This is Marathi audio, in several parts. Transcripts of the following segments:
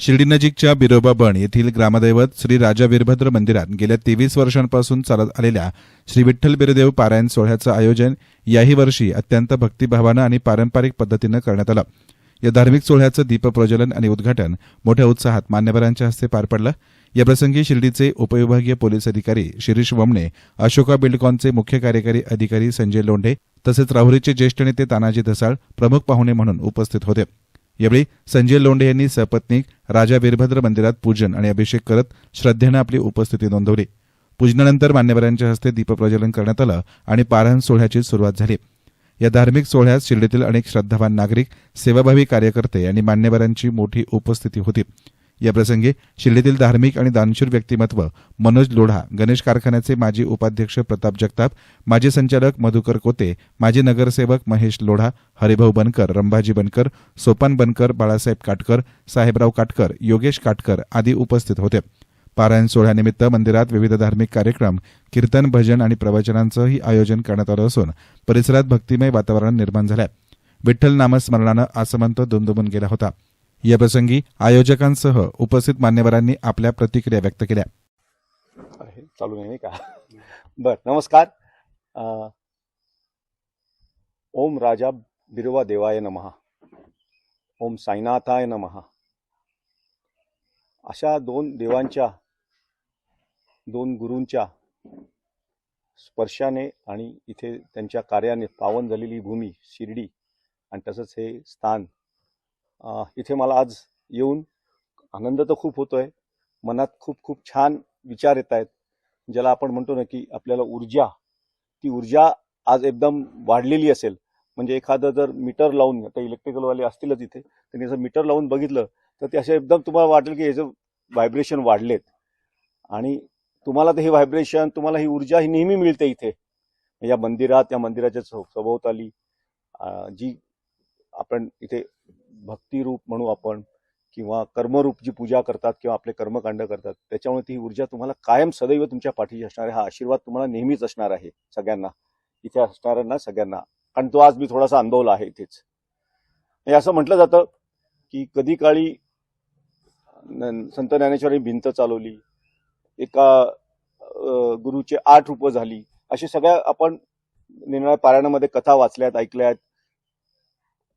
शिर्डीनजीकच्या बिरोबाबण बिरोबा येथील ग्रामदैवत श्री राजा वीरभद्र मंदिरात गेल्या तेवीस वर्षांपासून चालत आलेल्या श्री विठ्ठल बिरदेव पारायण सोहळ्याचं आयोजन याही वर्षी अत्यंत भक्तिभावानं आणि पारंपरिक पद्धतीनं करण्यात आलं. या धार्मिक सोहळ्याचं दीपप्रज्वलन आणि उद्घाटन मोठ्या उत्साहात मान्यवरांच्या हस्ते पार पडलं. याप्रसंगी शिर्डीचे उपविभागीय पोलीस अधिकारी शिरीष वमणे अशोका बिल्डकॉनचे मुख्य कार्यकारी अधिकारी संजय लोंढे तसेच राहुरीचे ज्येष्ठ नेते तानाजी धसाळ प्रमुख पाहुणे म्हणून उपस्थित होते. यावेळी संजय लोंढे यांनी सपत्नीक राजा वीरभद्र मंदिरात पूजन आणि अभिषेक करत श्रद्धेनं आपली उपस्थिती नोंदवली. पूजनानंतर मान्यवरांच्या हस्ते दीपप्रज्वलन करण्यात आलं आणि पारायण सोहळ्याची सुरुवात झाली. या धार्मिक सोहळ्यात शिर्डीतील अनेक श्रद्धावान नागरिक सेवाभावी कार्यकर्ते आणि मान्यवरांची मोठी उपस्थिती होती. याप्रसंगी शिर्डीतील धार्मिक आणि दानशूर व्यक्तिमत्व मनोज लोढा गणेश कारखान्याचे माजी उपाध्यक्ष प्रताप जगताप माजी संचालक मधुकर कोते माजी नगरसेवक महेश लोढा हरिभाऊ बनकर रंभाजी बनकर सोपान बनकर बाळासाहेब काटकर साहेबराव काटकर योगेश काटकर आदी उपस्थित होते. पारायण सोहळ्यानिमित्त मंदिरात विविध धार्मिक कार्यक्रम कीर्तन भजन आणि प्रवचनांचंही आयोजन करण्यात आलं असून परिसरात भक्तिमय वातावरण निर्माण झालं विठ्ठल नामस्मरणानं आसमंत दुमदुमून गेला होता. याप्रसंगी आयोजकांसह उपस्थित मान्यवरांनी आपल्या प्रतिक्रिया व्यक्त केल्या. चालू नाही का? बर नमस्कार. ओम राजा बिरवा देवाय नमहा ओम साईनाथाय नमहा अशा दोन देवांच्या दोन गुरूंच्या स्पर्शाने आणि इथे त्यांच्या कार्याने पावन झालेली भूमी शिर्डी आणि तसंच हे स्थान इथे मला आज येऊन आनंद तर खूप होतोय. मनात खूप खूप छान विचार येत आहेत. ज्याला आपण म्हणतो ना की आपल्याला ऊर्जा ती ऊर्जा आज एकदम वाढलेली असेल. म्हणजे एखादं जर मीटर लावून आता इलेक्ट्रिकलवाले असतीलच इथे त्यांनी जर मीटर लावून बघितलं तर ते असे एकदम तुम्हाला वाटेल की याचं व्हायब्रेशन वाढलेत. आणि तुम्हाला तर हे व्हायब्रेशन तुम्हाला ही ऊर्जा ही नेहमी मिळते इथे. या मंदिरात या मंदिराच्या सभोवताली जी आपण इथे भक्तिरूप म्हणू आपण किंवा कर्मरूप जी पूजा करतात किंवा आपले कर्मकांड करतात त्याच्यामुळे ती ऊर्जा तुम्हाला कायम सदैव तुमच्या पाठीशी असणार आहे. हा आशीर्वाद तुम्हाला नेहमीच असणार आहे सगळ्यांना. इथे असणाऱ्यांना सगळ्यांना. कारण तो आज मी थोडासा अनुभवला आहे इथेच. हे असं म्हटलं जातं की कधी काळी न- संत ज्ञानेश्वरांनी भिंत चालवली एका गुरुचे आठ रूपं झाली अशी सगळ्या आपण निर्णय पारायणामध्ये कथा वाचल्यात ऐकल्यात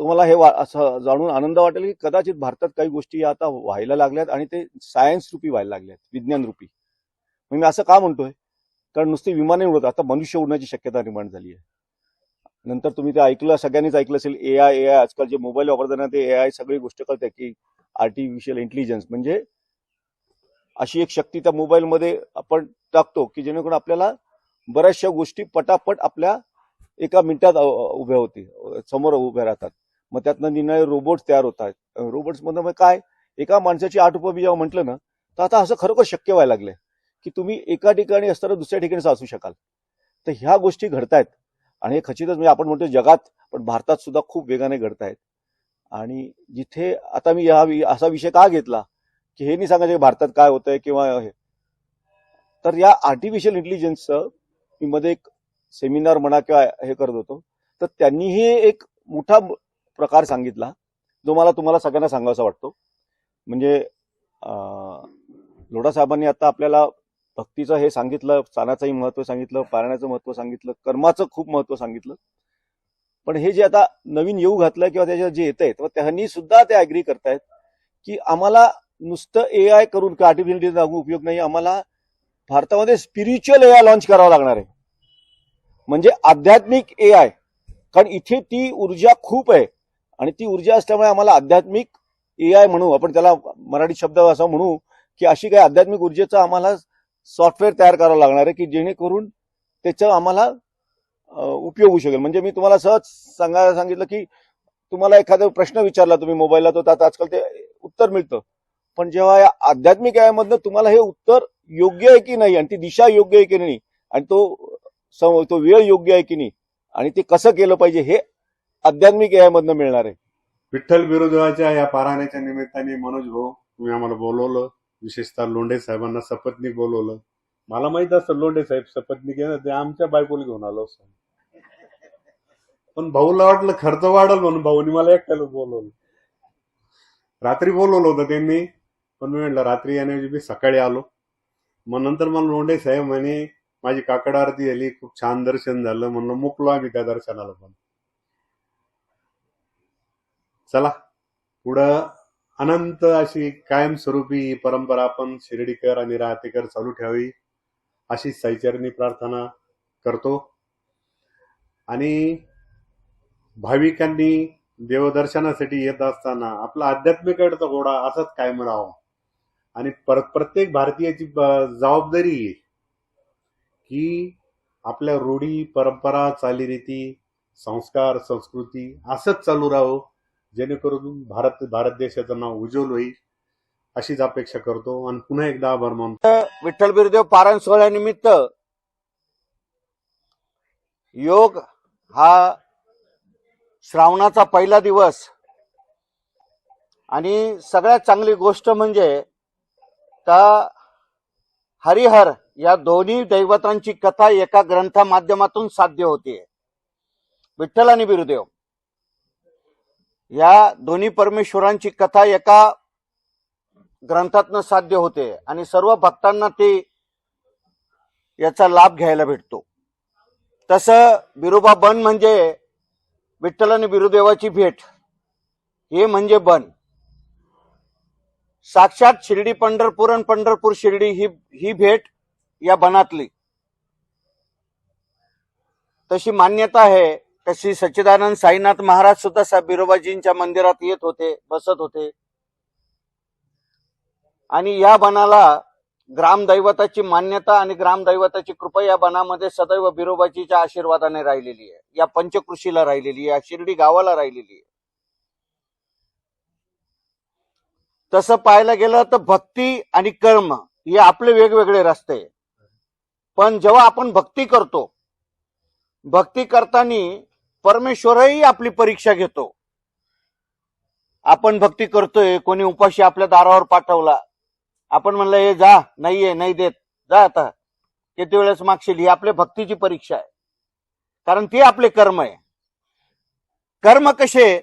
तुम्हाला हे असं जाणून आनंद वाटेल की कदाचित भारतात काही गोष्टी या आता व्हायला लागल्यात आणि ते सायन्स रूपी व्हायला लागल्यात विज्ञान रूपी. मग मी असं का म्हणतोय? कारण नुसती विमाने उडत आता मनुष्य उडण्याची शक्यता निर्माण झाली आहे. नंतर तुम्ही ते ऐकलं सगळ्यांनीच ऐकलं असेल ए आय ए आय आजकाल जे मोबाईल वापरताना ते ए आय सगळी गोष्ट कळते की आर्टिफिशियल इंटेलिजन्स म्हणजे अशी एक शक्ती त्या मोबाईलमध्ये आपण टाकतो की जेणेकरून आपल्याला बऱ्याचशा गोष्टी पटापट आपल्या एका मिनिटात उभ्या होती समोर उभ्या राहतात. मग त्यातनं निर्णय रोबोट तयार होत आहेत रोबोट्स मधनं मग काय? एका माणसाची आठ रुपये जेव्हा म्हटलं ना तर आता असं खरोखर शक्य व्हायला लागलंय की तुम्ही एका ठिकाणी असताना दुसऱ्या ठिकाणी असू शकाल. तर ह्या गोष्टी घडतायत. आणि हे खचितच म्हणजे आपण म्हणतो जगात पण भारतात सुद्धा खूप वेगाने घडतायत. आणि जिथे आता मी हा वि- असा विषय का घेतला की हे नाही सांगायचं भारतात काय होतंय किंवा हे. तर या आर्टिफिशियल इंटेलिजन्सचं मी मध्ये एक सेमिनार म्हणा किंवा हे करत होतो. तर त्यांनीही एक मोठा प्रकार सांगितला जो मला तुम्हाला सगळ्यांना सांगावासा वाटतो. म्हणजे अं, लोढा साहेबांनी आता आपल्याला भक्तीचं हे सांगितलं स्थानाचंही महत्त्व सांगितलं पारण्याचं महत्त्व सांगितलं कर्माचं खूप महत्त्व सांगितलं. पण हे जे आता नवीन येऊ घातलं किंवा त्याच्यात जे येत आहे त्यांनी सुद्धा ते अग्री करतायत की आम्हाला नुसतं ए आय करून किंवा आर्टिफिशियल उपयोग नाही आम्हाला भारतामध्ये स्पिरिच्युअल ए आय लॉन्च करावा लागणार आहे. म्हणजे आध्यात्मिक ए आय कारण इथे ती ऊर्जा खूप आहे. आणि ती ऊर्जा असल्यामुळे आम्हाला आध्यात्मिक ए आय म्हणू आपण त्याला मराठी शब्द असा म्हणू की अशी काही आध्यात्मिक ऊर्जेचा आम्हाला सॉफ्टवेअर तयार करावं लागणार आहे की जेणेकरून त्याचा आम्हाला उपयोग होऊ शकेल. म्हणजे मी तुम्हाला सहज सांगायला सांगितलं की तुम्हाला एखादा प्रश्न विचारला तुम्ही मोबाईलला तो त्यात आजकाल ते उत्तर मिळतं. पण जेव्हा या आध्यात्मिक यामधनं तुम्हाला हे उत्तर योग्य आहे की नाही आणि ती दिशा योग्य आहे की नाही आणि तो तो वेळ योग्य आहे की नाही आणि ते कसं केलं पाहिजे हे आध्यात्मिक यामधनं मिळणार आहे. विठ्ठल बिरोदेवाच्या या पाराण्याच्या निमित्ताने मनोज भाऊ तुम्ही आम्हाला बोलवलं. विशेषतः लोंढे साहेबांना सपत्नी बोलवलं. मला माहीत असतं लोंढे साहेब सपत्नी घेणार ते आमच्या बायकोला घेऊन आलो असतो. पण भाऊला वाटलं खर्च वाढल म्हणून भाऊनी मला एकट्याला बोलवलं. रात्री बोलवलं होतं त्यांनी पण मी म्हटलं रात्री येण्याऐवजी मी सकाळी आलो. मग नंतर मला लोंढे साहेब म्हणे माझी काकड आरती झाली खूप छान दर्शन झालं. म्हणलं मुकलो आम्ही त्या दर्शनाला पण. चला. पुढं अनंत अशी कायमस्वरूपी ही परंपरा आपण शिर्डीकर आणि राहतेकर चालू ठेवावी अशी साईचरणी प्रार्थना करतो. आणि भाविकांनी देवदर्शनासाठी येत असताना आपला आध्यात्मिकडचा घोडा असाच कायम राहावा. आणि पर प्रत्येक भारतीयाची जबाबदारी आहे की आपल्या रूढी परंपरा चालीरीती संस्कार संस्कृती असंच चालू राहो जेणेकरून भारत भारत देशाचं नाव उज्ज्वल होईल अशीच अपेक्षा करतो. आणि पुन्हा एकदा आभार मानतो. विठ्ठल बिरदेव पारायण सोहळ्यानिमित्त योग हा श्रावणाचा पहिला दिवस. आणि सगळ्यात चांगली गोष्ट म्हणजे का हरिहर या दोन्ही दैवतांची कथा एका ग्रंथा माध्यमातून साध्य होते. विठ्ठल आणि बिरुदेव. या दोन्ही परमेश्वरांची कथा एका ग्रंथातनं साध्य होते आणि सर्व भक्तांना ते याचा लाभ घ्यायला भेटतो. तसं बिरोबा बन म्हणजे विठ्ठल आणि बिरुदेवाची भेट हे म्हणजे बन. साक्षात शिर्डी पंढरपूर आणि पंढरपूर शिर्डी ही ही भेट या बनातली. तशी मान्यता आहे तशी सच्चिदानंद साईनाथ महाराज सुद्धा सा- बिरोबाजींच्या मंदिरात येत होते बसत होते. आणि या बनाला ग्रामदैवताची मान्यता आणि ग्रामदैवताची कृपा या बनामध्ये सदैव बिरोबाजीच्या आशीर्वादाने राहिलेली आहे. या पंचकृषीला राहिलेली आहे या शिर्डी गावाला राहिलेली आहे. तसं पाहायला गेलं तर भक्ती आणि कर्म हे आपले वेगवेगळे रस्ते पण जेव्हा आपण भक्ती करतो भक्ती करताना परमेश्वरही आपली परीक्षा घेतो. आपण भक्ती करतोय कोणी उपाशी आपल्या दारावर पाठवला आपण म्हणलं हे जा नाहीये नाही देत जा आता. किती वेळेस मागशील ही आपल्या भक्तीची परीक्षा आहे. कारण ते आपले कर्म आहे. कर्म कसे?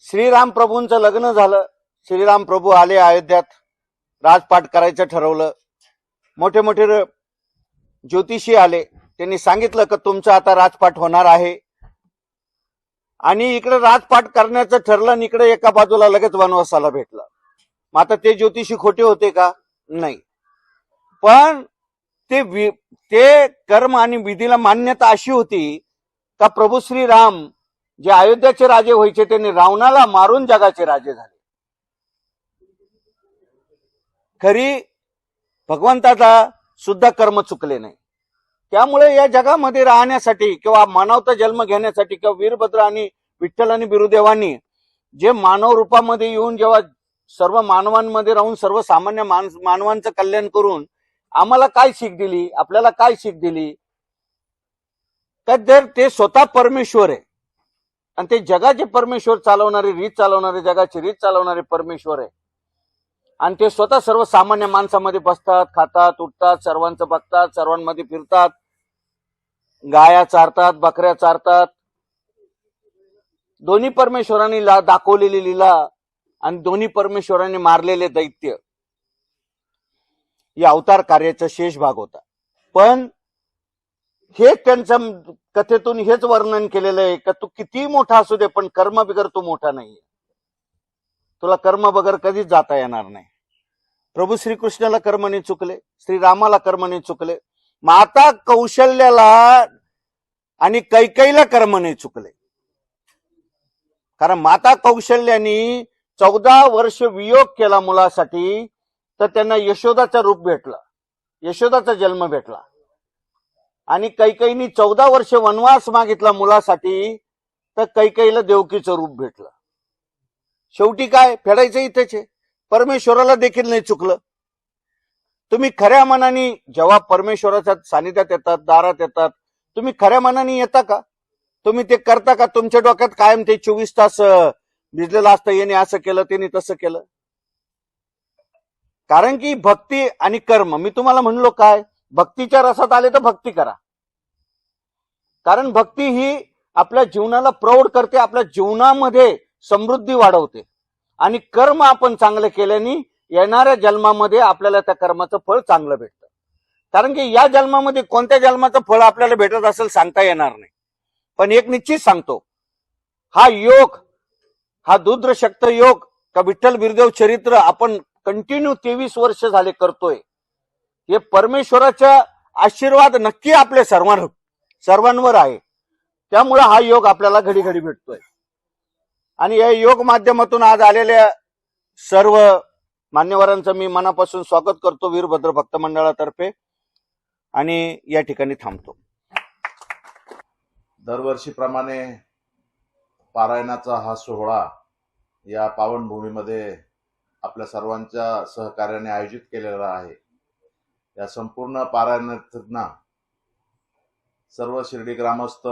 श्रीराम प्रभूंचं लग्न झालं. श्रीराम प्रभू आले अयोध्यात राजपाठ करायचं ठरवलं. मोठे मोठे ज्योतिषी आले. त्यांनी सांगितलं की तुमचं आता राजपाट होणार आहे. आणि इकडे राजपाट करण्याचं ठरलं आणि इकडे एका बाजूला लगेच वनवासाला भेटलं. मग आता ते ज्योतिषी खोटे होते का? नाही. पण ते ते कर्म आणि विधीला मान्यता अशी होती का प्रभू श्रीराम जे अयोध्याचे राजे व्हायचे त्यांनी रावणाला मारून जगाचे राजे झाले. खरी भगवंताचा सुद्धा कर्म चुकले नाही. त्यामुळे या जगामध्ये राहण्यासाठी किंवा मानवता जन्म घेण्यासाठी किंवा वीरभद्र आणि विठ्ठल आणि बिरुदेवांनी जे मानव रूपामध्ये येऊन जेव्हा सर्व मानवांमध्ये राहून सर्वसामान्य मानवांचं कल्याण करून आम्हाला काय शिक दिली आपल्याला काय शिक दिली तर जर ते स्वतः परमेश्वर आहे आणि ते जगाचे परमेश्वर चालवणारे रीत चालवणारे जगाची रीत चालवणारे परमेश्वर आहे आणि ते स्वतः सर्वसामान्य माणसामध्ये बसतात खातात उठतात सर्वांचं बघतात सर्वांमध्ये फिरतात गाया चारतात बकऱ्या चारतात. दोन्ही परमेश्वरांनी ला- दाखवलेली लीला आणि दोन्ही परमेश्वरांनी मारलेले दैत्य. या अवतार कार्याचा शेष भाग होता. पण हे त्यांच्या कथेतून हेच वर्णन केलेलं आहे का तू किती मोठा असू दे पण कर्म बिगर तू मोठा नाहीये. तुला कर्म बगर कधीच जाता येणार नाही. प्रभू श्रीकृष्णाला कर्मने चुकले श्रीरामाला कर्मने चुकले माता कौशल्याला आणि कैकईला नाही चुकले. कारण माता कौशल्यानी चौदा वर्ष वियोग केला मुलासाठी तर त्यांना यशोदाचं रूप भेटलं. यशोदाचा जन्म भेटला. आणि कैकईनी चौदा वर्ष वनवास मागितला मुलासाठी तर कैकईला देवकीचं रूप भेटलं. शेवटी काय? फेडायचं इथेच परमेश्वराला देखील नाही चुकलं. तुम्ही खऱ्या मनाने जेव्हा परमेश्वराच्या सानिध्यात येतात दारात येतात. तुम्ही खऱ्या मनाने येता का? तुम्ही ते करता का? तुमच्या डोक्यात कायम ते चोवीस तास भिजलेलं असतं याने असं केलं त्याने तसं केलं. कारण की भक्ती आणि कर्म मी तुम्हाला म्हणलो काय? भक्तीच्या रसात आले तर भक्ती करा. कारण भक्ती ही आपल्या जीवनाला प्रौढ करते आपल्या जीवनामध्ये समृद्धी वाढवते. आणि कर्म आपण चांगले केल्याने येणाऱ्या जन्मामध्ये आपल्याला त्या कर्माचं फळ चांगलं भेटतं. कारण की या जन्मामध्ये कोणत्या जन्माचं फळ आपल्याला भेटत असेल सांगता येणार नाही. पण एक निश्चित सांगतो. हा योग हा दुद्रशक्त योग का विठ्ठल बिरदेव चरित्र आपण कंटिन्यू तेवीस वर्ष झाले करतोय. हे परमेश्वराचा आशीर्वाद नक्की आपल्या सर्वांवर सर्वांवर आहे. त्यामुळे हा योग आपल्याला घडी घडी भेटतोय. आणि या योग माध्यमातून आज आलेल्या सर्व मान्यवरांचं मी मनापासून स्वागत करतो वीरभद्र भक्त मंडळातर्फे. आणि या ठिकाणी थांबतो. दरवर्षीप्रमाणे पारायणाचा हा सोहळा या पावनभूमीमध्ये आपल्या सर्वांच्या सहकार्याने आयोजित केलेला आहे. या संपूर्ण पारायणार्थींना सर्व शिर्डी ग्रामस्थ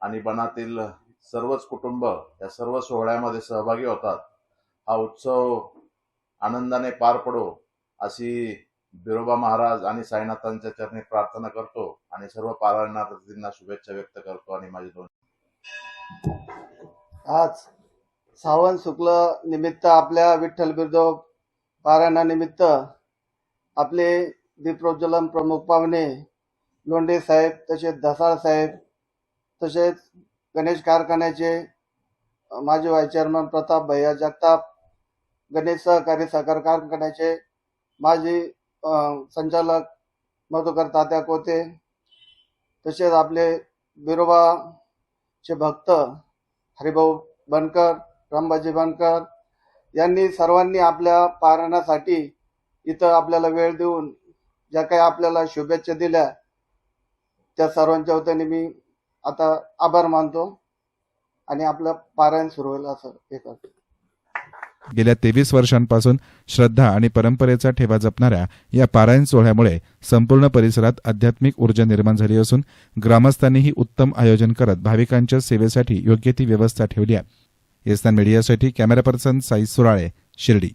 आणि बनातील सर्वच कुटुंब या सर्व सोहळ्यामध्ये सहभागी होतात. हा उत्सव आनंदाने पार पडो अशी बिरोबा महाराज आणि साईनाथांच्या चरणी प्रार्थना करतो आणि सर्व पारायणार्थींना शुभेच्छा व्यक्त करतो आणि माझे दोन आज सावन शुक्ल निमित्त आपल्या विठ्ठल बिरदो पारायणानिमित्त आपले दीपप्रज्वलन प्रमुख पाहुणे लोंढे साहेब तसेच धसाळ साहेब तसेच गणेश कारखान्याचे माजी व्हाईस चेअरमन प्रताप भैया जगताप गणेश सहकारी सहकार कारखान्याचे माजी संचालक मधुकर तात्या कोते तसेच आपले बिरोबाचे भक्त हरिभाऊ बनकर रामबाजी बनकर यांनी सर्वांनी आपल्या पारायणासाठी इथं आपल्याला वेळ देऊन ज्या काही आपल्याला शुभेच्छा दिल्या त्या सर्वांच्या वतीने मी आता आभार मानतो आणि आपलं पारायण सुरू होईल असं हे करतो. गेल्या तेवीस वर्षांपासून श्रद्धा आणि परंपरेचा ठेवा जपणाऱ्या या पारायण सोहळ्यामुळे संपूर्ण परिसरात आध्यात्मिक ऊर्जा निर्माण झाली असून ग्रामस्थांनीही उत्तम आयोजन करत भाविकांच्या सेवेसाठी योग्य ती व्यवस्था ठेवली आहे. एस्तान मीडियासाठी कॅमेरा पर्सन साई सुराळे शिर्डी.